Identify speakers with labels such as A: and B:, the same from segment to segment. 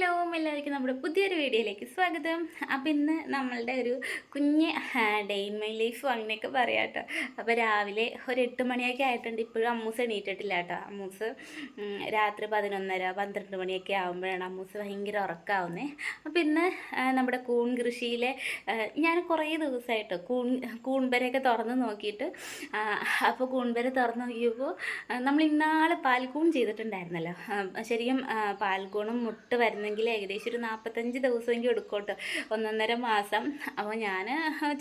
A: Hello എല്ലാവർക്കും നമ്മുടെ പുതിയൊരു വീഡിയോയിലേക്ക് സ്വാഗതം. അപ്പം ഇന്ന് നമ്മളുടെ ഒരു കുഞ്ഞ് ഡേ ഇൻ മൈ ലൈഫ് അങ്ങനെയൊക്കെ പറയാം കേട്ടോ. അപ്പോൾ രാവിലെ ഒരു എട്ട് മണിയൊക്കെ ആയിട്ടുണ്ട്. ഇപ്പോഴും അമ്മൂസ് എണീറ്റിട്ടില്ല കേട്ടോ. അമ്മൂസ് രാത്രി പതിനൊന്നര പന്ത്രണ്ട് മണിയൊക്കെ ആകുമ്പോഴാണ് അമ്മൂസ് ഭയങ്കര ഉറക്കാവുന്നത് അപ്പോൾ ഇന്ന് നമ്മുടെ കൂൺ കൃഷിയിലെ ഞാൻ കുറേ ദിവസമായിട്ടോ കൂൺ കൂൺപരയൊക്കെ തുറന്ന് നോക്കിയിട്ട് അപ്പോൾ കൂൺപര തുറന്ന് നോക്കിയപ്പോൾ നമ്മൾ ഇന്നാൾ പാൽക്കൂൺ ചെയ്തിട്ടുണ്ടായിരുന്നല്ലോ. ശരിക്കും പാൽക്കൂണും മുട്ട് വരുന്നെങ്കിൽ ഏകദേശം ഒരു നാൽപ്പത്തഞ്ച് ദിവസമെങ്കിലും എടുക്കും ഒന്നൊന്നര മാസം. അപ്പോൾ ഞാൻ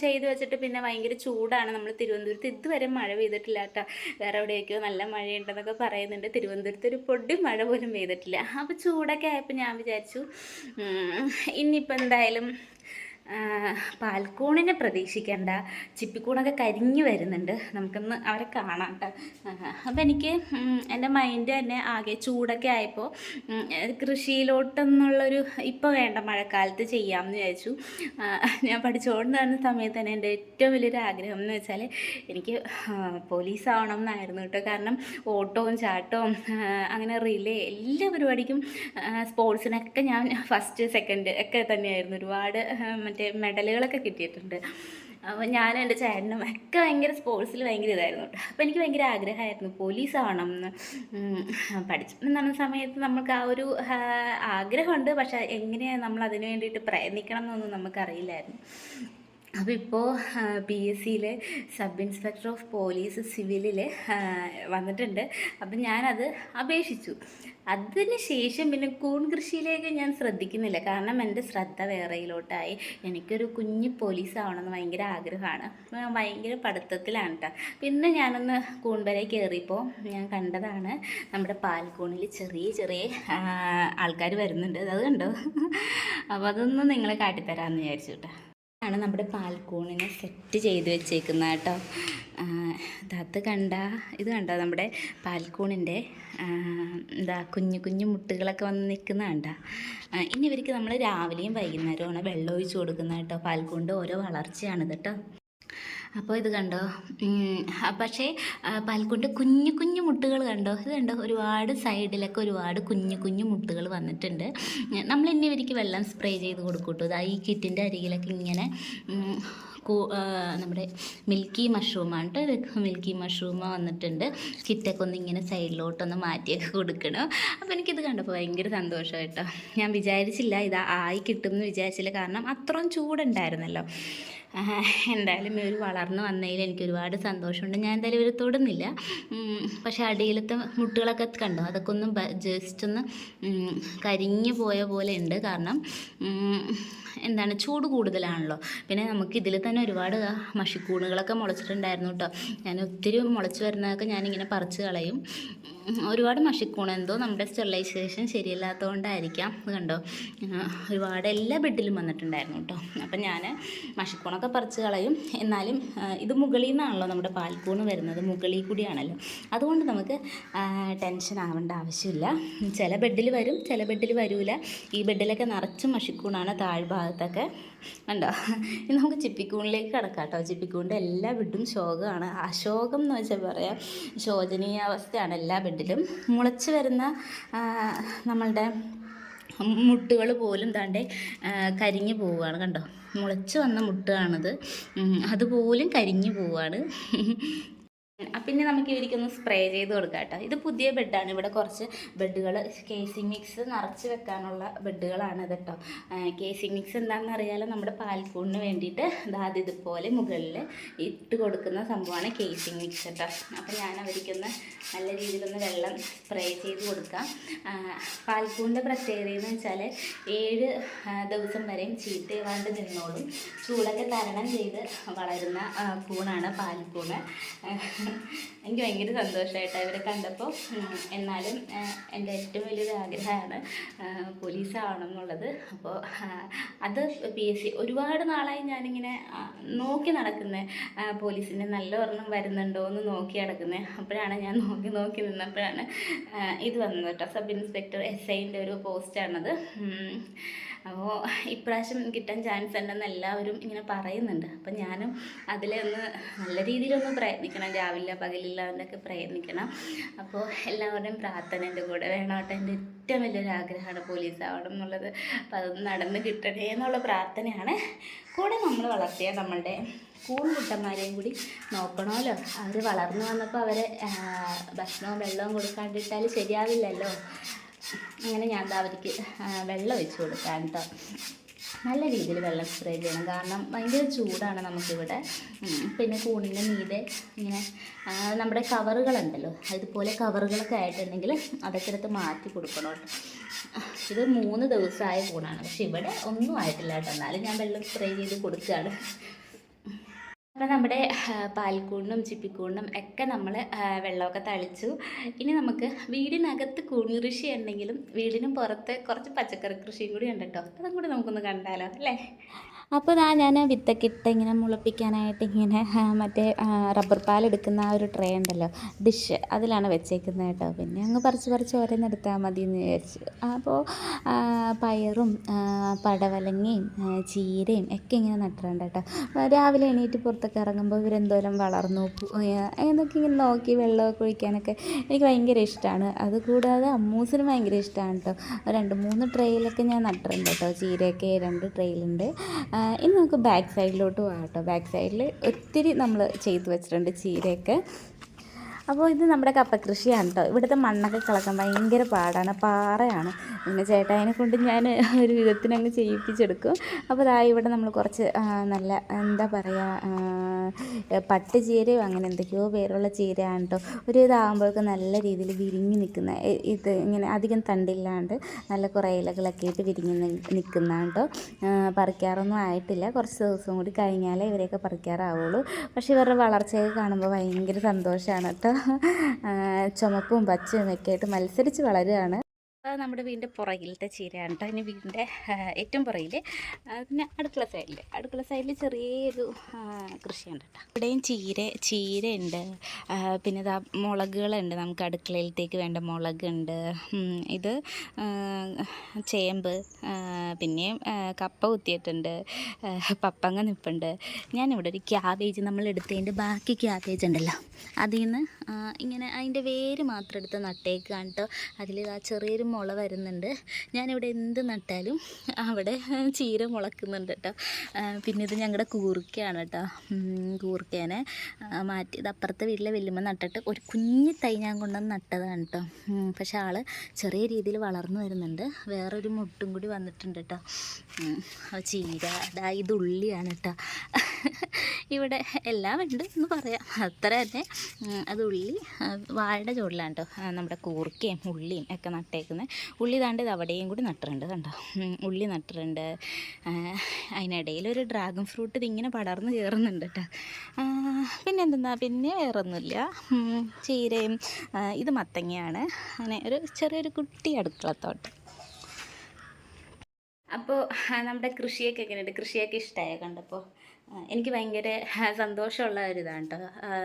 A: ചെയ്തു വെച്ചിട്ട് പിന്നെ ഭയങ്കര ചൂടാണ്. നമ്മൾ തിരുവനന്തപുരത്ത് ഇതുവരെ മഴ പെയ്തിട്ടില്ല കേട്ടോ. വേറെ എവിടെയൊക്കെയോ നല്ല മഴയുണ്ടെന്നൊക്കെ പറയുന്നുണ്ട്. തിരുവനന്തപുരത്ത് ഒരു പൊടി മഴ പോലും പെയ്തിട്ടില്ല. അപ്പോൾ ചൂടൊക്കെ ആയപ്പോൾ ഞാൻ വിചാരിച്ചു ഇനിയിപ്പോൾ എന്തായാലും പാൽക്കൂണിനെ പ്രതീക്ഷിക്കേണ്ട ചിപ്പിക്കൂണൊക്കെ കരിഞ്ഞു വരുന്നുണ്ട്. നമുക്കൊന്ന് അവരെ കാണാം കേട്ടോ അപ്പോൾ എനിക്ക് എന്റെ മൈൻഡ് തന്നെ ആകെ ചൂടൊക്കെ ആയപ്പോൾ കൃഷിയിലോട്ടെന്നുള്ളൊരു ഇപ്പോൾ വേണ്ട മഴക്കാലത്ത് ചെയ്യാമെന്ന് വിചാരിച്ചു. ഞാൻ പഠിച്ചുകൊണ്ടിരുന്ന സമയത്ത് തന്നെ എന്റെ ഏറ്റവും വലിയൊരു ആഗ്രഹം എന്ന് വെച്ചാൽ എനിക്ക് പോലീസ് ആവണം എന്നായിരുന്നു കേട്ടോ കാരണം ഓട്ടവും ചാട്ടവും അങ്ങനെ റിലേ എല്ലാ പരിപാടിക്കും സ്പോർട്സിനൊക്കെ ഞാൻ ഫസ്റ്റ് സെക്കൻഡ് ഒക്കെ തന്നെയായിരുന്നു. ഒരുപാട് ആ, മറ്റേ മെഡലുകളൊക്കെ കിട്ടിയിട്ടുണ്ട്. അപ്പോൾ ഞാൻ എന്റെ ചേട്ടനും ഒക്കെ ഭയങ്കര സ്പോർട്സിൽ ഭയങ്കര ഇതായിരുന്നു. അപ്പോൾ എനിക്ക് ഭയങ്കര ആഗ്രഹമായിരുന്നു. പോലീസ് ആവണം എന്ന്. പഠിച്ചു നടന്ന സമയത്ത് നമുക്ക് ആ ഒരു ആഗ്രഹമുണ്ട്. പക്ഷേ എങ്ങനെയാണ് നമ്മൾ അതിന് വേണ്ടിയിട്ട് പ്രയത്നിക്കണം എന്നൊന്നും നമുക്കറിയില്ലായിരുന്നു. അപ്പോൾ ഇപ്പോൾ പി എസ് സിയിലെ സബ് ഇൻസ്പെക്ടർ ഓഫ് പോലീസ് സിവിലിൽ വന്നിട്ടുണ്ട്. അപ്പം ഞാനത് അപേക്ഷിച്ചു. അതിന് ശേഷം പിന്നെ കൂൺ കൃഷിയിലേക്ക് ഞാൻ ശ്രദ്ധിക്കുന്നില്ല. കാരണം എന്റെ ശ്രദ്ധ വേറെയിലോട്ടായി. എനിക്കൊരു കുഞ്ഞ് പോലീസ് ആവണമെന്ന് ഭയങ്കര ആഗ്രഹമാണ്. ഞാൻ ഭയങ്കര പഠിത്തത്തിലാണ് കേട്ടോ പിന്നെ ഞാനൊന്ന് കൂൺവരെ കയറിയപ്പോൾ ഞാൻ കണ്ടതാണ് നമ്മുടെ പാൽക്കൂണിൽ ചെറിയ ചെറിയ ആൾക്കാർ വരുന്നുണ്ട്. അത് കണ്ടോ? അപ്പോൾ അതൊന്ന് നിങ്ങളെ കാട്ടിത്തരാമെന്ന് വിചാരിച്ചു കേട്ടോ ആണ് നമ്മുടെ പാൽക്കൂണിനെ സെറ്റ് ചെയ്ത് വെച്ചേക്കുന്നത് കേട്ടോ. അത് കണ്ട ഇത് കണ്ട നമ്മുടെ പാൽക്കൂണിന്റെ എന്താ കുഞ്ഞു കുഞ്ഞു മുട്ടുകളൊക്കെ വന്ന് നിൽക്കുന്ന കണ്ട. ഇനി ഇവർക്ക് നമ്മൾ രാവിലെയും വൈകുന്നേരമാണ് വെള്ളം ഒഴിച്ച് കൊടുക്കുന്നത് കേട്ടോ. പാൽക്കൂണിന്റെ ഓരോ വളർച്ചയാണിത് കേട്ടോ. അപ്പോൾ ഇത് കണ്ടോ? പക്ഷേ പാൽക്കൊണ്ട് കുഞ്ഞു കുഞ്ഞു മുട്ടുകൾ കണ്ടോ? ഇത് കണ്ടോ? ഒരുപാട് സൈഡിലൊക്കെ ഒരുപാട് കുഞ്ഞു കുഞ്ഞു മുട്ടുകൾ വന്നിട്ടുണ്ട്. നമ്മൾ ഇനി ഇവർക്ക് വെള്ളം സ്പ്രേ ചെയ്ത് കൊടുക്കൂട്ടോ കേട്ടോ. ഇതാ ഈ കിറ്റിന്റെ അരികിലൊക്കെ ഇങ്ങനെ നമ്മുടെ മിൽക്കി മഷ്റൂമാണ് കേട്ടോ മിൽക്കി മഷ്റൂമ വന്നിട്ടുണ്ട്. കിറ്റൊക്കെ ഒന്ന് ഇങ്ങനെ സൈഡിലോട്ടൊന്ന് മാറ്റിയൊക്കെ കൊടുക്കണം. അപ്പോൾ എനിക്കിത് കണ്ടപ്പോൾ ഭയങ്കര സന്തോഷം കേട്ടോ. ഞാൻ വിചാരിച്ചില്ല ഇത് ആയി കിട്ടും എന്ന് വിചാരിച്ചില്ല. കാരണം അത്രയും ചൂടുണ്ടായിരുന്നല്ലോ. എന്തായാലും ഇവർ വളർന്നു വന്നതിൽ എനിക്ക് ഒരുപാട് സന്തോഷമുണ്ട്. ഞാൻ എന്തായാലും ഇവർ തൊടുന്നില്ല. പക്ഷേ അടിയിലത്തെ മുട്ടുകളൊക്കെ കണ്ടു? അതൊക്കെ ഒന്ന് ജസ്റ്റ് ഒന്ന് കരിഞ്ഞു പോയ പോലെ ഉണ്ട്. കാരണം എന്താണ് ചൂട് കൂടുതലാണല്ലോ. പിന്നെ നമുക്ക് ഇതിൽ തന്നെ ഒരുപാട് മഷിക്കൂണുകളൊക്കെ മുളച്ചിട്ടുണ്ടായിരുന്നു കേട്ടോ. ഞാൻ ഒത്തിരി മുളച്ച് വരുന്നതൊക്കെ ഞാനിങ്ങനെ പറിച്ച് കളയും. ഒരുപാട് മഷിക്കൂണ് എന്തോ നമ്മുടെ സ്റ്റെറിലൈസേഷൻ ശരിയല്ലാത്തതുകൊണ്ടായിരിക്കാം കണ്ടോ? ഒരുപാട് എല്ലാ ബെഡിലും വന്നിട്ടുണ്ടായിരുന്നു കേട്ടോ. അപ്പം ഞാൻ മഷിക്കൂണൊക്കെ പറിച്ച് കളയും. എന്നാലും ഇത് മുകളിൽ നിന്നാണല്ലോ നമ്മുടെ പാൽക്കൂണ് വരുന്നത്. മുകളിൽ കൂടിയാണല്ലോ. അതുകൊണ്ട് നമുക്ക് ടെൻഷൻ ആവേണ്ട ആവശ്യമില്ല. ചില ബെഡിൽ വരും ചില ബെഡിൽ വരില്ല ഈ ബെഡിലൊക്കെ നിറച്ച് മഷിക്കൂണാണ് താഴ്ഭാഗത്തൊക്കെ ഉണ്ടോ ഇനി നമുക്ക് ചിപ്പിക്കൂണിലേക്ക് കിടക്കാം കേട്ടോ. ചിപ്പിക്കൂണിന്റെ എല്ലാ ബെഡും ശോകമാണ്. അശോകം എന്ന് വെച്ചാൽ പറയാം ശോചനീയാവസ്ഥയാണ് എല്ലാ ബെഡിലും മുളച്ച് വരുന്ന നമ്മളുടെ മുട്ടുകൾ പോലും താണ്ടെ കരിഞ്ഞു പോവുകയാണ്. കണ്ടോ? മുളച്ച് വന്ന മുട്ടാണത്. അതുപോലും കരിഞ്ഞു അപ്പം പിന്നെ നമുക്ക് ഇവർക്കൊന്ന് സ്പ്രേ ചെയ്ത് കൊടുക്കാം കേട്ടോ. ഇത് പുതിയ ബെഡാണ് ഇവിടെ കുറച്ച് ബെഡുകൾ കേസിംഗ് മിക്സ് നിറച്ച് വെക്കാനുള്ള ബെഡുകളാണ് ഇത് കേട്ടോ. കേസിംഗ് മിക്സ് എന്താണെന്ന് അറിയാലോ? നമ്മുടെ പാൽക്കൂണിന് വേണ്ടിയിട്ട് അതായത് ഇതുപോലെ മുകളിൽ ഇട്ട് കൊടുക്കുന്ന സംഭവമാണ് കേസിംഗ് മിക്സ് കേട്ടോ. അപ്പം ഞാൻ അവർക്കൊന്ന് നല്ല രീതിയിലൊന്ന് വെള്ളം സ്പ്രേ ചെയ്ത് കൊടുക്കാം. പാൽക്കൂണിന്റെ പ്രത്യേകത എന്ന് വെച്ചാൽ ഏഴ് ദിവസം വരെയും ചീത്തയാവാണ്ട് നിന്നോളും. ചൂടൊക്കെ തരണം ചെയ്ത് വളരുന്ന കൂണാണ് പാൽക്കൂണ്. എനിക്ക് ഭയങ്കര സന്തോഷമായിട്ട് ഇവരെ കണ്ടപ്പോൾ എന്നാലും എന്റെ ഏറ്റവും വലിയൊരു ആഗ്രഹമാണ് പോലീസ് ആവണം എന്നുള്ളത് അപ്പോൾ അത് പി എസ് സി ഒരുപാട് നാളായി ഞാനിങ്ങനെ നോക്കി നടക്കുന്നത് പോലീസിന്റെ നല്ല ഒരെണ്ണം വരുന്നുണ്ടോ എന്ന് നോക്കി നടക്കുന്നത് അപ്പോഴാണ് ഞാൻ നോക്കി നോക്കി നിന്നപ്പോഴാണ് ഇത് വന്നത് കേട്ടോ. സബ് ഇൻസ്പെക്ടർ എസ് ഐന്റെ ഒരു പോസ്റ്റാണത്. അപ്പോൾ ഇപ്രാവശ്യം കിട്ടാൻ ചാൻസ് ഉണ്ടെന്ന് എല്ലാവരും ഇങ്ങനെ പറയുന്നുണ്ട്. അപ്പം ഞാനും അതിലൊന്ന് നല്ല രീതിയിലൊന്ന് പ്രയത്നിക്കണം. രാവിലെ പകലില്ല എന്നൊക്കെ പ്രയത്നിക്കണം. അപ്പോൾ എല്ലാവരുടെയും പ്രാർത്ഥന എന്റെ കൂടെ വേണം കേട്ടോ. എന്റെ ഏറ്റവും വലിയൊരു ആഗ്രഹമാണ് പോലീസ് ആവണം എന്നുള്ളത്. അപ്പോൾ അതൊന്ന് നടന്ന് കിട്ടണേ എന്നുള്ള പ്രാർത്ഥനയാണ്. കൂടെ നമ്മൾ വളർത്തിയ നമ്മളുടെ സ്കൂൾ കുട്ടന്മാരെയും കൂടി നോക്കണമല്ലോ. അവർ വളർന്നു വന്നപ്പോൾ അവരെ ഭക്ഷണവും വെള്ളവും കൊടുക്കാണ്ടിട്ടാൽ ശരിയാവില്ലല്ലോ. അങ്ങനെ ഞാൻ എന്താ അവർക്ക് വെള്ളം ഒഴിച്ച് കൊടുക്കാൻ കേട്ടോ നല്ല രീതിയിൽ വെള്ളം സ്പ്രേ ചെയ്യണം. കാരണം ഭയങ്കര ചൂടാണ് നമുക്കിവിടെ. പിന്നെ കൂണിന്റെ മീതെ ഇങ്ങനെ നമ്മുടെ കവറുകളുണ്ടല്ലോ അതുപോലെ കവറുകളൊക്കെ ആയിട്ടുണ്ടെങ്കിൽ അതൊക്കെ എടുത്ത് മാറ്റി കൊടുക്കണം കേട്ടോ ഇത് മൂന്ന് ദിവസമായ കൂണാണ്. പക്ഷെ ഇവിടെ ഒന്നും ആയിട്ടില്ല കേട്ടോ എന്നാലും ഞാൻ വെള്ളം സ്പ്രേ ചെയ്ത് കൊടുക്കുകയാണ് അപ്പോൾ നമ്മുടെ പാൽക്കൂണിനും ചിപ്പിക്കൂണിനും ഒക്കെ നമ്മൾ വെള്ളമൊക്കെ തളിച്ചു. ഇനി നമുക്ക് വീടിനകത്ത് കൂൺ കൃഷി ഉണ്ടെങ്കിലും വീടിനും പുറത്ത് കുറച്ച് പച്ചക്കറി കൃഷിയും കൂടി ഉണ്ട് കേട്ടോ അതും കൂടി നമുക്കൊന്ന് കണ്ടാലോ അല്ലേ? അപ്പോൾ ഇതാ ഞാൻ വിത്തൊക്കെ ഇട്ട് ഇങ്ങനെ മുളപ്പിക്കാനായിട്ട് ഇങ്ങനെ മറ്റേ റബ്ബർ പാലെടുക്കുന്ന ആ ഒരു ട്രേ ഉണ്ടല്ലോ ഡിഷ് അതിലാണ് വെച്ചേക്കുന്നത് കേട്ടോ. പിന്നെ അങ്ങ് പറിച്ച് പറിച്ച് ഓരോന്ന് എടുത്താൽ മതി എന്ന് വിചാരിച്ചു. അപ്പോൾ പയറും പടവലങ്ങയും ചീരയും ഒക്കെ ഇങ്ങനെ നട്ടിട്ടുണ്ട് കേട്ടോ. രാവിലെ എണീറ്റ് പുറത്തൊക്കെ ഇറങ്ങുമ്പോൾ ഇവരെന്തോരം വളർന്നു എന്നൊക്കെ ഇങ്ങനെ നോക്കി വെള്ളമൊക്കെ ഒഴിക്കാനൊക്കെ എനിക്ക് ഭയങ്കര ഇഷ്ടമാണ്. അതുകൂടാതെ അമ്മൂസിനും ഭയങ്കര ഇഷ്ടമാണ് കേട്ടോ. രണ്ട് മൂന്ന് ട്രെയിലൊക്കെ ഞാൻ നട്ടിട്ടുണ്ട് കേട്ടോ ചീരയൊക്കെ രണ്ട് ട്രെയിലുണ്ട്. ഇനി നമുക്ക് ബാക്ക് സൈഡിലോട്ട് പോകാം കേട്ടോ. ബാക്ക് സൈഡിൽ ഒത്തിരി നമ്മൾ ചെയ്തു വെച്ചിട്ടുണ്ട് ചീരയൊക്കെ. അപ്പോൾ ഇത് നമ്മുടെ കപ്പ കൃഷിയാണ് കേട്ടോ ഇവിടുത്തെ മണ്ണൊക്കെ കിളക്കാൻ ഭയങ്കര പാടാണ് പാറയാണ്. പിന്നെ ചേട്ടായിനെ കൊണ്ട് ഞാൻ ഒരു വിധത്തിനങ്ങ് ചെയ്യിപ്പിച്ചെടുക്കും. അപ്പോൾ ഇതാ ഇവിടെ നമ്മൾ കുറച്ച് നല്ല എന്താ പറയുക പട്ടുചീരയോ അങ്ങനെ എന്തൊക്കെയോ പേരുള്ള ചീരയാണ് കേട്ടോ ഒരു ഇതാകുമ്പോഴേക്കും നല്ല രീതിയിൽ വിരിഞ്ഞ് നിൽക്കുന്ന ഇത് ഇങ്ങനെ അധികം തണ്ടില്ലാണ്ട് നല്ല കുറേ ഇലകളൊക്കെ ആയിട്ട് വിരിഞ്ഞ് നിൽക്കുന്നതാണ് കേട്ടോ പറിക്കാറൊന്നും ആയിട്ടില്ല. കുറച്ച് ദിവസം കൂടി കഴിഞ്ഞാലേ ഇവരെയൊക്കെ പറിക്കാറാവുള്ളൂ. പക്ഷേ ഇവരുടെ വളർച്ചയൊക്കെ കാണുമ്പോൾ ഭയങ്കര സന്തോഷമാണ് കേട്ടോ ചുമപ്പും പച്ചയും ഒക്കെ ആയിട്ട് മത്സരിച്ച് വളരുകയാണ്. അത് നമ്മുടെ വീടിന്റെ പുറകിലത്തെ ചീരയാണ് കേട്ടോ ഇനി വീടിന്റെ ഏറ്റവും പുറകിൽ പിന്നെ അടുക്കള സൈഡിൽ അടുക്കള സൈഡിൽ ചെറിയൊരു കൃഷിയുണ്ട് കേട്ടോ ഇവിടെയും ചീര ചീരയുണ്ട്. പിന്നെ ഇതാ മുളകുകളുണ്ട്. നമുക്ക് അടുക്കളയിലത്തേക്ക് വേണ്ട മുളകുണ്ട്. ഇത് ചേമ്പ് പിന്നെ പിന്നെയും കപ്പ കുത്തിയിട്ടുണ്ട്. പപ്പങ്ങ നിൽപ്പുണ്ട് ഞാനിവിടെ ഒരു ക്യാബേജ് നമ്മൾ എടുത്തതിന്റെ ബാക്കി ക്യാബേജ് ഉണ്ടല്ലോ. അതിൽ നിന്ന് ഇങ്ങനെ അതിന്റെ വേര് മാത്രം എടുത്ത് നട്ടേക്കാണ് കേട്ടോ അതിൽ ആ ചെറിയൊരു മുള വരുന്നുണ്ട്. ഞാനിവിടെ എന്ത് നട്ടാലും അവിടെ ചീര മുളക്കുന്നുണ്ട് കേട്ടോ പിന്നെ ഇത് ഞങ്ങളുടെ കൂർക്കയാണ് കേട്ടോ കൂർക്കേനെ മാറ്റിയത് അപ്പുറത്തെ വീട്ടിലെ വെല്ലുമ്പോൾ നട്ടിട്ട് ഒരു കുഞ്ഞു തൈ ഞാൻ കൊണ്ടുവന്ന് നട്ടതാണ് കേട്ടോ പക്ഷെ ആൾ ചെറിയ രീതിയിൽ വളർന്നു വരുന്നുണ്ട്. വേറൊരു മുട്ടും കൂടി വന്നിട്ടുണ്ട് കേട്ടോ ചീര ഇതാ ഇത് ഉള്ളിയാണ് കേട്ടോ ഇവിടെ എല്ലാം ഉണ്ട് എന്ന് പറയാം. അത്ര തന്നെ. അത് ഉള്ളി വാഴയുടെ ചുവടിലാണ് കേട്ടോ നമ്മുടെ കൂർക്കയും ഉള്ളിയും ഒക്കെ നട്ടേക്കുന്നത്. ഉള്ളി താണ്ട് ഇത് അവിടെയും കൂടി നട്ടിട്ടുണ്ട് കണ്ടോ? ഉള്ളി നട്ടിട്ടുണ്ട്. അതിനിടയിൽ ഒരു ഡ്രാഗൺ ഫ്രൂട്ട് ഇതിങ്ങനെ പടർന്ന് കയറുന്നുണ്ട് കേട്ടോ. പിന്നെ എന്തെന്നാ പിന്നെ വേറൊന്നുമില്ല. ചീരയും ഇത് മത്തങ്ങയാണ്. അങ്ങനെ ഒരു ചെറിയൊരു കുട്ടി അടുക്കളത്തോട്ടം അപ്പോൾ നമ്മുടെ കൃഷിയൊക്കെ എങ്ങനെയുണ്ട്? കൃഷിയൊക്കെ ഇഷ്ടമായ കണ്ടപ്പോൾ എനിക്ക് ഭയങ്കര സന്തോഷമുള്ള ഒരു ഇതാണ് കേട്ടോ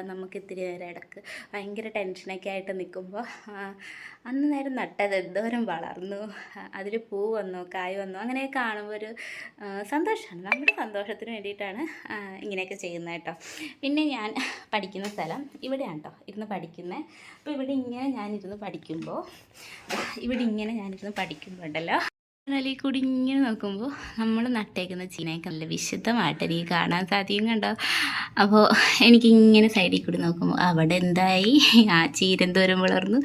A: നമുക്ക് ഇത്തിരി നേരം ഇടയ്ക്ക് ഭയങ്കര ടെൻഷനൊക്കെ ആയിട്ട് നിൽക്കുമ്പോൾ അന്ന് നേരം നട്ടത് എന്തോരം വളർന്നു അതിൽ പൂ വന്നു കായ് വന്നു അങ്ങനെ കാണുമ്പോൾ ഒരു സന്തോഷമാണ് നമ്മുടെ സന്തോഷത്തിന് വേണ്ടിയിട്ടാണ് ഇങ്ങനെയൊക്കെ ചെയ്യുന്നത് കേട്ടോ പിന്നെ ഞാൻ പഠിക്കുന്ന സ്ഥലം ഇവിടെയാണ് കേട്ടോ ഇരുന്ന് പഠിക്കുന്നത് അപ്പോൾ ഇവിടെ ഇങ്ങനെ ഞാനിരുന്ന് പഠിക്കുമ്പോൾ ഇവിടെ ഇങ്ങനെ ഞാനിരുന്ന് പഠിക്കുമ്പോൾ ജനലിൽ കൂടി ഇങ്ങനെ നോക്കുമ്പോൾ നമ്മൾ നട്ടേക്കുന്ന ചീനയൊക്കെ നല്ല വിശുദ്ധമായിട്ട് എനിക്ക് കാണാൻ സാധിക്കും കണ്ടോ അപ്പോൾ എനിക്കിങ്ങനെ സൈഡിൽ കൂടി നോക്കുമ്പോൾ അവിടെ എന്തായി? ആ ചീര എന്തോരം വളർന്നു?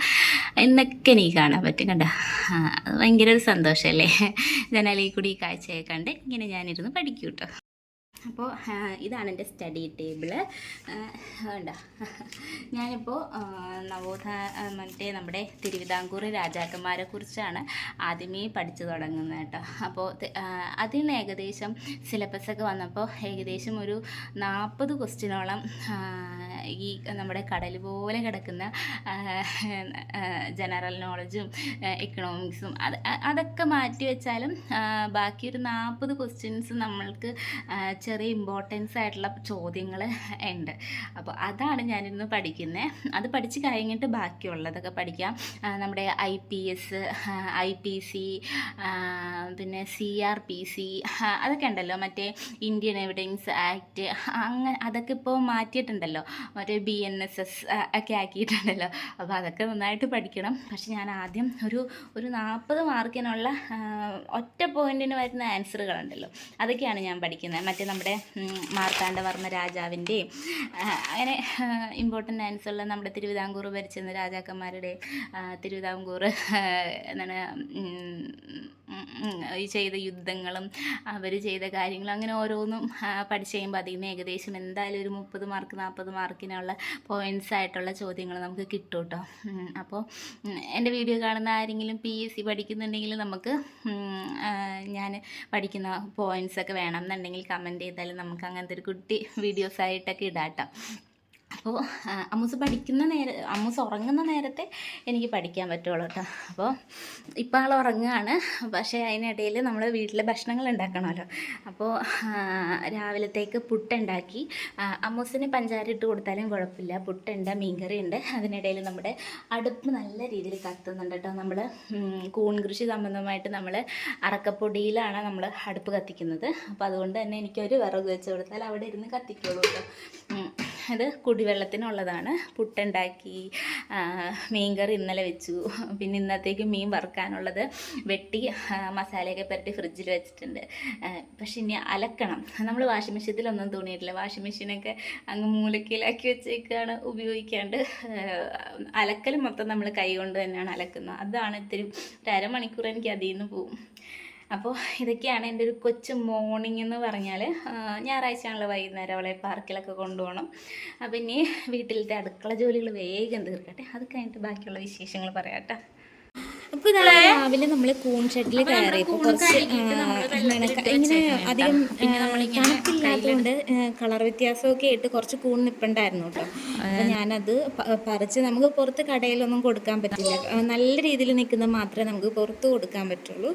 A: എന്നൊക്കെ എനിക്ക് കാണാൻ പറ്റും കണ്ടോ. ഭയങ്കര ഒരു സന്തോഷമല്ലേ ജനാലിൽ കൂടി ഈ കാഴ്ചയൊക്കെ കണ്ട് ഇങ്ങനെ ഞാനിരുന്ന് പഠിക്കും കേട്ടോ അപ്പോൾ ഇതാണ് എന്റെ സ്റ്റഡി ടേബിൾ. വേണ്ട. ഞാനിപ്പോൾ നവോത്ഥ മറ്റേ നമ്മുടെ തിരുവിതാംകൂർ രാജാക്കന്മാരെ കുറിച്ചാണ് ആദ്യമേ പഠിച്ചു തുടങ്ങുന്നത് കേട്ടോ. അപ്പോൾ അതിന് ഏകദേശം സിലബസൊക്കെ വന്നപ്പോൾ ഏകദേശം ഒരു നാൽപ്പത് ക്വസ്റ്റ്യനോളം ഈ നമ്മുടെ കടൽ പോലെ കിടക്കുന്ന ജനറൽ നോളജും എക്കണോമിക്സും അത് അതൊക്കെ മാറ്റി വെച്ചാലും ബാക്കി ഒരു നാൽപ്പത് ക്വസ്റ്റ്യൻസ് നമ്മൾക്ക് ചെറിയ ഇമ്പോർട്ടൻസ് ആയിട്ടുള്ള ചോദ്യങ്ങൾ ഉണ്ട്. അപ്പോൾ അതാണ് ഞാനിന്ന് പഠിക്കുന്നത് അത് പഠിച്ച് കഴിഞ്ഞിട്ട് ബാക്കിയുള്ളതൊക്കെ പഠിക്കാം. നമ്മുടെ I P S I P C പിന്നെ സി ആർ പി സി അതൊക്കെ ഉണ്ടല്ലോ. മറ്റേ ഇന്ത്യൻ എവിഡൻസ് ആക്ട് അങ്ങനെ അതൊക്കെ ഇപ്പോൾ മാറ്റിയിട്ടുണ്ടല്ലോ. മറ്റേ ബി എൻ എസ് എസ് ഒക്കെ ആക്കിയിട്ടുണ്ടല്ലോ. അപ്പോൾ അതൊക്കെ നന്നായിട്ട് പഠിക്കണം. പക്ഷെ ഞാൻ ആദ്യം ഒരു ഒരു നാൽപ്പത് മാർക്കിനുള്ള ഒറ്റ പോയിന്റിന് വരുന്ന ആൻസറുകളുണ്ടല്ലോ അതൊക്കെയാണ് ഞാൻ പഠിക്കുന്നത് മറ്റേ നമ്മുടെ മാർത്താണ്ഡവർമ്മ രാജാവിന്റെയും അങ്ങനെ ഇമ്പോർട്ടന്റ് ആൻസറുള്ള നമ്മുടെ തിരുവിതാംകൂർ ഭരിച്ചിരുന്ന രാജാക്കന്മാരുടെ തിരുവിതാംകൂർ എന്താണ് ഈ ചെയ്ത യുദ്ധങ്ങളും അവർ ചെയ്ത കാര്യങ്ങളും അങ്ങനെ ഓരോന്നും പഠിച്ചു കഴിയുമ്പോൾ അതിൽ നിന്ന് ഏകദേശം എന്തായാലും ഒരു മുപ്പത് മാർക്ക് നാൽപ്പത് മാർക്കിനുള്ള പോയിന്റ്സ് ആയിട്ടുള്ള ചോദ്യങ്ങൾ നമുക്ക് കിട്ടും കേട്ടോ അപ്പോൾ എന്റെ വീഡിയോ കാണുന്ന ആരെങ്കിലും പി എസ് സി പഠിക്കുന്നുണ്ടെങ്കിൽ നമുക്ക് ഞാൻ പഠിക്കുന്ന പോയിന്റ്സ് ഒക്കെ വേണം എന്നുണ്ടെങ്കിൽ കമന്റ് ചെയ്താലും നമുക്ക് അങ്ങനത്തെ ഒരു കുട്ടി വീഡിയോസായിട്ടൊക്കെ ഇടാം കേട്ടോ അപ്പോൾ അമ്മൂസ് പഠിക്കുന്ന നേര അമ്മൂസ് ഉറങ്ങുന്ന നേരത്തെ എനിക്ക് പഠിക്കാൻ പറ്റുള്ളൂ കേട്ടോ. അപ്പോൾ ഇപ്പോൾ ആൾ ഉറങ്ങുകയാണ് പക്ഷേ അതിനിടയിൽ നമ്മൾ വീട്ടിലെ ഭക്ഷണങ്ങൾ ഉണ്ടാക്കണമല്ലോ. അപ്പോൾ രാവിലത്തേക്ക് പുട്ടുണ്ടാക്കി. അമ്മൂസിന് പഞ്ചാര ഇട്ട് കൊടുത്താലും കുഴപ്പമില്ല. പുട്ടുണ്ട് മീൻകറി ഉണ്ട് അതിനിടയിൽ നമ്മുടെ അടുപ്പ് നല്ല രീതിയിൽ കത്തുന്നുണ്ട് കേട്ടോ. നമ്മൾ കൂൺ കൃഷി സംബന്ധമായിട്ട് നമ്മൾ അറക്കപ്പൊടിയിലാണ് നമ്മൾ അടുപ്പ് കത്തിക്കുന്നത്. അപ്പോൾ അതുകൊണ്ട് തന്നെ എനിക്കൊരു വിറക് വെച്ച് കൊടുത്താൽ അവിടെ ഇരുന്ന് കത്തിക്കോളൂ കേട്ടോ. ഇത് കുടിവെള്ളത്തിനുള്ളതാണ്. പുട്ടുണ്ടാക്കി മീൻകറി ഇന്നലെ വെച്ചു. പിന്നെ ഇന്നത്തേക്ക് മീൻ വറുക്കാനുള്ളത് വെട്ടി മസാലയൊക്കെ പുരട്ടി ഫ്രിഡ്ജിൽ വെച്ചിട്ടുണ്ട്. പക്ഷെ ഇനി അലക്കണം. നമ്മൾ വാഷിംഗ് മെഷീനിലൊന്നും തുണിയിട്ടില്ല. വാഷിംഗ് മെഷീനൊക്കെ അങ്ങ് മൂലക്കയിലാക്കി വെച്ചേക്കാണ് ഉപയോഗിക്കാണ്ട്. അലക്കൽ മൊത്തം നമ്മൾ കൈ കൊണ്ട് തന്നെയാണ് അലക്കുന്നത്. അതാണ് ഇത്തിരി ഒരു അരമണിക്കൂർ എനിക്ക് അതിൽ നിന്ന് പോവും. അപ്പോൾ ഇതൊക്കെയാണ് എന്റെ ഒരു കൊച്ചു മോർണിംഗ് എന്ന് പറഞ്ഞാൽ ഞായറാഴ്ചയാണല്ലോ വൈകുന്നേരം അവളെ പാർക്കിലൊക്കെ കൊണ്ടുപോകണം. അപ്പം ഇനി വീട്ടിലത്തെ അടുക്കള ജോലികൾ വേഗം തീർക്കട്ടെ. അത് കഴിഞ്ഞിട്ട് ബാക്കിയുള്ള വിശേഷങ്ങൾ പറയാം കേട്ടോ.
B: അപ്പോൾ ഇതാ രാവിലെ നമ്മൾ കൂൺ ഷെഡിൽ കയറിയപ്പോൾ കുറച്ച് ഇങ്ങനെ അധികം തണുപ്പില്ലാത്തതുകൊണ്ട് കളർ വ്യത്യാസമൊക്കെ ആയിട്ട് കുറച്ച് കൂൺ നിപ്പുണ്ടായിരുന്നു കേട്ടോ. അപ്പൊ ഞാനത് പറിച്ച് നമുക്ക് പുറത്ത് കടയിലൊന്നും കൊടുക്കാൻ പറ്റില്ല. നല്ല രീതിയിൽ നിൽക്കുന്ന മാത്രമേ നമുക്ക് പുറത്ത് കൊടുക്കാൻ പറ്റുള്ളൂ.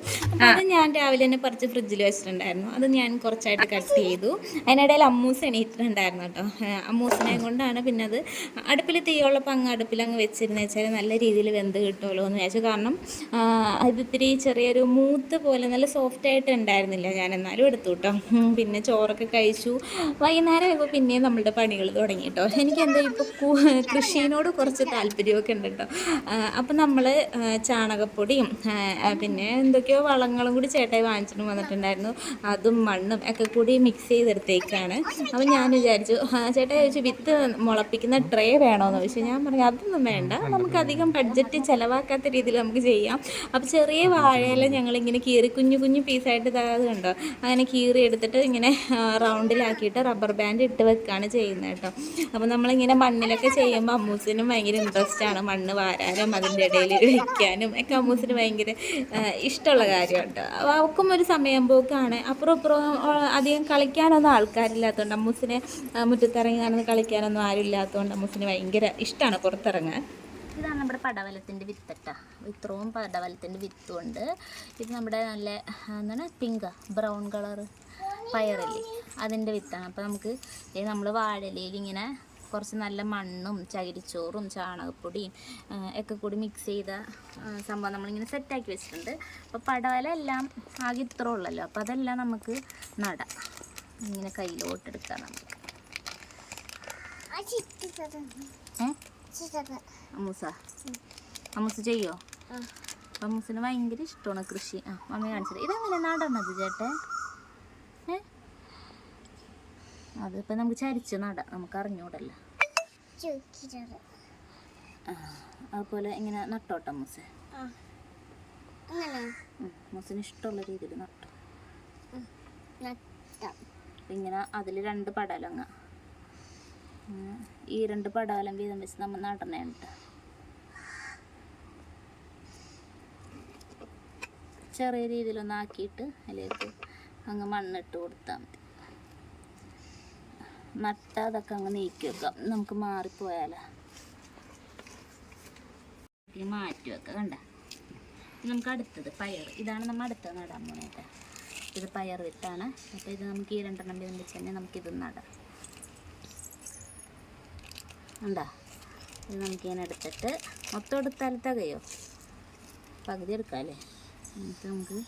B: അത് ഞാൻ രാവിലെ തന്നെ പറിച്ച് ഫ്രിഡ്ജിൽ വെച്ചിട്ടുണ്ടായിരുന്നു. അത് ഞാൻ കുറച്ചായിട്ട് കട്ട് ചെയ്തു. അതിനിടയിൽ അമ്മൂസ് എണീറ്റിട്ടുണ്ടായിരുന്നു കേട്ടോ. അമ്മൂസിനെ കൊണ്ടാണ് പിന്നെ അത് അടുപ്പിൽ തീയുള്ളപ്പോൾ അങ്ങ് അടുപ്പിൽ അങ്ങ് വെച്ചിരുന്നു വെച്ചാൽ നല്ല രീതിയിൽ വെന്ത് കിട്ടുമല്ലോ എന്ന് വിചാരിച്ചു. കാരണം ഇത്തിരി ചെറിയൊരു മൂത്ത് പോലെ നല്ല സോഫ്റ്റ് ആയിട്ട് ഉണ്ടായിരുന്നില്ല ഞാൻ. എന്നാലും എടുത്തു കേട്ടോ. പിന്നെ ചോറൊക്കെ കഴിച്ചു. വൈകുന്നേരം ആയപ്പോൾ പിന്നെയും നമ്മളുടെ പണികൾ തുടങ്ങി കേട്ടോ. എനിക്ക് എന്താ ഇപ്പോൾ കൃഷിയോട് കുറച്ച് താല്പര്യമൊക്കെ ഉണ്ട് കേട്ടോ. അപ്പം നമ്മൾ ചാണകപ്പൊടിയും പിന്നെ എന്തൊക്കെയോ വളങ്ങളും കൂടി ചേട്ടായി വാങ്ങിച്ചിട്ട് വന്നിട്ടുണ്ടായിരുന്നു. അതും മണ്ണും ഒക്കെ കൂടി മിക്സ് ചെയ്തെടുത്തേക്കാണ്. അപ്പം ഞാൻ വിചാരിച്ചു ചേട്ടായി ചോദിച്ചു വിത്ത് മുളപ്പിക്കുന്ന ട്രേ വേണമെന്ന് ചോദിച്ചു ഞാൻ പറഞ്ഞു അതൊന്നും വേണ്ട. നമുക്ക് അധികം ബഡ്ജറ്റ് ചിലവാക്കാത്ത രീതിയിൽ നമുക്ക് ചെയ്യാം. അപ്പോൾ ചെറിയ വാഴയില ഞങ്ങളിങ്ങനെ കീറി കുഞ്ഞു കുഞ്ഞു പീസായിട്ട് കണ്ടോ? അങ്ങനെ കീറി എടുത്തിട്ട് ഇങ്ങനെ റൗണ്ടിലാക്കിയിട്ട് റബ്ബർ ബാൻഡ് ഇട്ട് വെക്കുകയാണ് ചെയ്യുന്നത് കേട്ടോ. അപ്പോൾ നമ്മളിങ്ങനെ മണ്ണിലൊക്കെ ചെയ്യുമ്പോൾ അമ്മൂസിനും ഭയങ്കര ഇൻട്രസ്റ്റ് ആണ്. മണ്ണ് വാരാനും അതിന്റെ ഇടയിൽ വയ്ക്കാനും ഒക്കെ അമ്മൂസിന് ഭയങ്കര ഇഷ്ടമുള്ള കാര്യമുണ്ട്. കേട്ടോ അവക്കും ഒരു സമയം പോക്കാണ്. അപ്പുറം ഇപ്പുറം അധികം കളിക്കാനൊന്നും ആൾക്കാരില്ലാത്തതുകൊണ്ട് അമ്മൂസിനെ മുറ്റത്തിറങ്ങി നടന്ന് കളിക്കാനൊന്നും ആരും ഇല്ലാത്തതുകൊണ്ട് അമ്മൂസിന് ഭയങ്കര ഇഷ്ടമാണ് പുറത്തിറങ്ങാൻ.
A: ഇതാണ് നമ്മുടെ പടവലത്തിന്റെ വിത്തട്ട. ഇത്രയും പടവലത്തിന്റെ വിത്തുണ്ട്. ഇത് നമ്മുടെ നല്ല എന്താണ് പിങ്ക ബ്രൗൺ കളർ പയറല്ലേ? അതിന്റെ വിത്താണ്. അപ്പോൾ നമുക്ക് നമ്മൾ വാഴലയിൽ ഇങ്ങനെ കുറച്ച് നല്ല മണ്ണും ചകിരിച്ചോറും ചാണകപ്പൊടിയും ഒക്കെ കൂടി മിക്സ് ചെയ്ത സംഭവം നമ്മളിങ്ങനെ സെറ്റാക്കി വെച്ചിട്ടുണ്ട്. അപ്പോൾ പടവല എല്ലാം ആകെ ഇത്ര ഉള്ളല്ലോ. അപ്പോൾ അതെല്ലാം നമുക്ക് നടാം. ഇങ്ങനെ കയ്യിലോട്ടെടുക്കാം നമുക്ക്. ഏ? അമ്മൂസ അമ്മൂസ് ചെയ്യോ? അമ്മൂസിന് ഭയങ്കര ഇഷ്ടമാണ് കൃഷി. ആ മമ്മി കാണിച്ചത് ഇതെങ്ങനെ നടണത് ചേട്ടേ ഏ? അതിപ്പോൾ നമുക്ക് ചരിച്ച് നടാം. നമുക്ക് അറിഞ്ഞൂടല്ലോ. അതുപോലെ ഇങ്ങനെ നട്ടോട്ടെ അമ്മൂസ് അമ്മൂസിന് ഇഷ്ടമുള്ള രീതിയിൽ നട്ടു. ഇങ്ങനെ അതിൽ രണ്ട് പടലങ്ങ. ഈ രണ്ട് പടാലം വീതം വെച്ച് നമ്മൾ നടണേണ്ട ചെറിയ രീതിയിലൊന്ന് ആക്കിയിട്ട് അതിലേക്ക് അങ്ങ് മണ്ണിട്ട് കൊടുത്താൽ മതി. നട്ട അതൊക്കെ അങ്ങ് നീക്കി വെക്കാം. നമുക്ക് മാറിപ്പോയാലോ. മാറ്റി വെക്കാം കണ്ട? നമുക്ക് അടുത്തത് പയർ. ഇതാണ് നമ്മൾ അടുത്തത് നടാൻ പോണേട്ടോ ഇത് പയർ വിത്താണ്. അപ്പോൾ ഇത് നമുക്ക് ഈ രണ്ടെണ്ണം വെച്ച് തന്നെ നമുക്കിത് നടാം. ഉണ്ടാ? ഇത് നമുക്കിങ്ങനെ എടുത്തിട്ട് മൊത്തം എടുത്താൽ തികയോ പകുതി എടുക്കാം അല്ലേ എന്നിട്ട് നമുക്ക്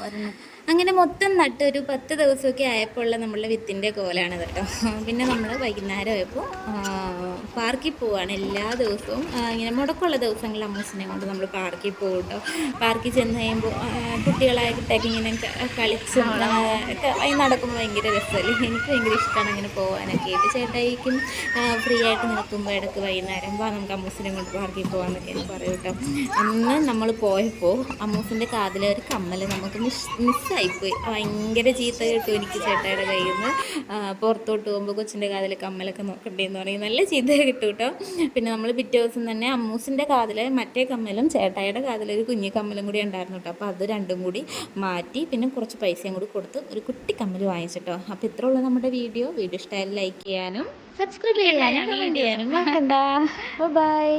A: ഒരെണ്ണം
B: അങ്ങനെ മൊത്തം നട്ട് ഒരു പത്ത് ദിവസമൊക്കെ ആയപ്പോൾ ഉള്ള നമ്മളുടെ വിത്തിന്റെ കോലാണ് കേട്ടോ. പിന്നെ നമ്മൾ വൈകുന്നേരം ആയപ്പോൾ പാർക്കിൽ പോവാണ് എല്ലാ ദിവസവും. ഇങ്ങനെ മുടക്കമുള്ള ദിവസങ്ങളിൽ അമ്മൂസിനെ കൊണ്ട് നമ്മൾ പാർക്കിൽ പോകും കേട്ടോ. പാർക്കിൽ ചെന്ന് കഴിയുമ്പോൾ കുട്ടികളായിട്ട് ഇങ്ങനെ കളിച്ചും നടക്കുമ്പോൾ ഭയങ്കര രസമല്ലേ? എനിക്ക് ഭയങ്കര ഇഷ്ടമാണ് അങ്ങനെ പോകാനൊക്കെ ആയിട്ട്. ചേട്ടായിക്കും ഫ്രീ ആയിട്ട് നിൽക്കുമ്പോൾ ഇടയ്ക്ക് വൈകുന്നേരം വാ നമുക്ക് അമ്മൂസിനെ കൊണ്ട് പാർക്കിൽ പോകാമെന്നൊക്കെ എനിക്ക് പറയും കേട്ടോ. അന്ന് നമ്മൾ പോയപ്പോൾ അമ്മൂസിന്റെ കാതിലെ ഒരു കമ്മൽ നമുക്ക് മിസ് മിസ്സായിപ്പോയി ഭയങ്കര ചീത്ത കേട്ടു എനിക്ക് ചേട്ടായുടെ കയ്യിൽ നിന്ന്. പുറത്തോട്ട് പോകുമ്പോൾ കൊച്ചിന്റെ കാതിൽ കമ്മലൊക്കെ നോക്കണ്ടേന്ന് പറയും നല്ല ചീത്ത കിട്ടും കേട്ടോ. പിന്നെ നമ്മൾ പിറ്റേ ദിവസം തന്നെ അമ്മൂസിന്റെ കാതിൽ മറ്റേ കമ്മലും ചേട്ടായുടെ കാതിൽ ഒരു കുഞ്ഞു കമ്മലും കൂടി ഉണ്ടായിരുന്നു കേട്ടോ. അപ്പോൾ അത് രണ്ടും കൂടി മാറ്റി പിന്നെ കുറച്ച് പൈസയും കൂടി കൊടുത്ത് ഒരു കുട്ടി കമ്മൽ വാങ്ങിച്ചിട്ടോ. അപ്പോൾ ഇത്ര ഉള്ളൂ നമ്മുടെ വീഡിയോ. വീഡിയോ ഇഷ്ടമായാലും ലൈക്ക് ചെയ്യാനും സബ്സ്ക്രൈബ് ചെയ്യാനും കമന്റ് ചെയ്യാനും ബൈ